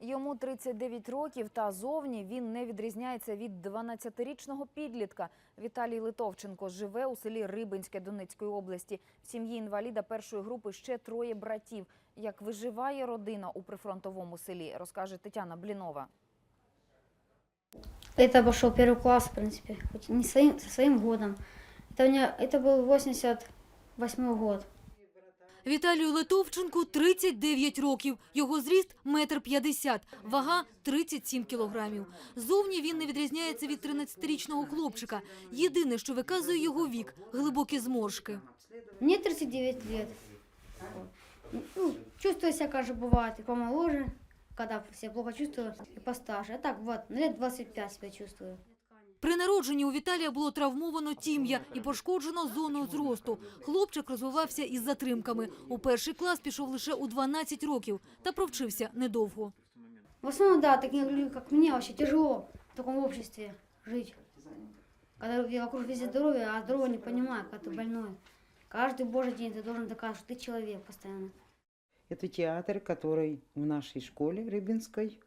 Йому 39 років, та зовні він не відрізняється від 12-річного підлітка. Віталій Литовченко живе у селі Рибинське Донецької області. В сім'ї інваліда першої групи ще троє братів. Як виживає родина у прифронтовому селі, розкаже Тетяна Блінова. Это пошел первый класс, в принципе, хоть не своим, со своим годом. Это, у меня, это был 88 год. Віталію Литовченку 39 років. Його зріст – метр п'ятдесят, вага – 37 кілограмів. Зовні він не відрізняється від 13-річного хлопчика. Єдине, що виказує його вік – глибокі зморшки. Мне 39 лет. Ну, чувствую себя, как же бывает, помоложе, когда себя плохо чувствую, и постарше. А так вот, на лет 25 себя чувствую. При народженні у Віталія було травмовано тім'я і пошкоджено зону зросту. Хлопчик розвивався із затримками. У перший клас пішов лише у 12 років та провчився недовго. В основном, да, такие люди, как мне, вообще тяжело в таком обществе жить. Когда вокруг везде здоровье, а здоровье не понимаю, когда ты больной. Каждый божий день ты должен доказывать, что ты человек постоянно. Это театр, который в нашей школе Рыбинской.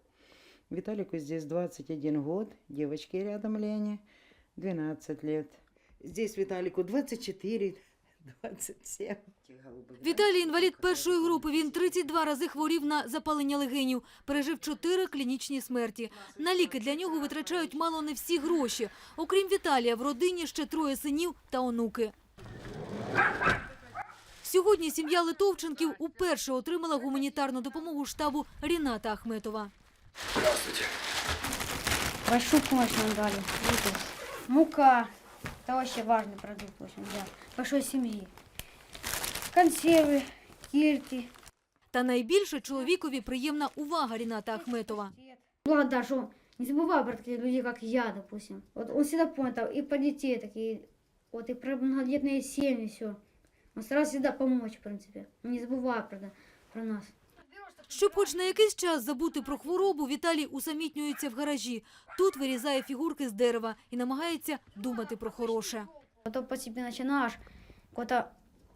Виталику здесь 21 год, девочке рядом Лене 12 лет. Здесь Виталику 24, 27. Віталій – інвалід першої групи. Він 32 рази хворів на запалення легенів. Пережив 4 клінічні смерті. На ліки для нього витрачають мало не всі гроші. Окрім Віталія, в родині ще троє синів та онуки. Сьогодні сім'я Литовченків уперше отримала гуманітарну допомогу штабу Ріната Ахметова. Большую помощь нам дали. Вот Мука. Это вообще важный продукт, в общем, для большой семьи. Консервы, кильки. Та найбільше чоловікові приємна увага Ріната Ахметова. Благодар, что он не забывай про таких людей, как я, допустим. Вот он всегда понял, там, и про детей такие, вот и про многодетные семьи, все. Он старался всегда помочь, в принципе. Не забывая про, про нас. Щоб хоч на якийсь час забути про хворобу, Віталій усамітнюється в гаражі. Тут вирізає фігурки з дерева і намагається думати про хороше. Потом по себе начинаешь, какой-то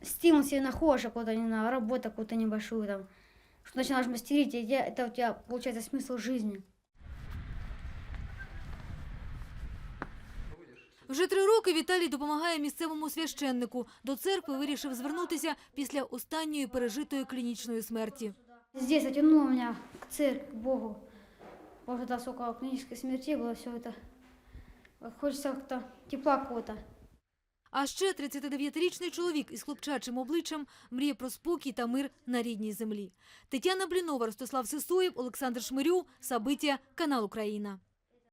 стимул себе находишь, какую-то, не знаю, работу какую-то небольшую там, что начинаешь мастерить, и я- это у тебя получается смысл жизни. Вже три роки Віталій допомагає місцевому священнику. До церкви вирішив звернутися після останньої пережитої клінічної смерті. Здесь затянуло меня к церкви, к Богу. Может, да, сколько клинической смерти было, все это. Хочется как-то тепла какого-то. А ще 39-річний чоловік із хлопчачим обличчям мріє про спокій та мир на рідній землі. Тетяна Блінова, Ростислав Сисоєв, Олександр Шмирю, Сабиття, канал Україна.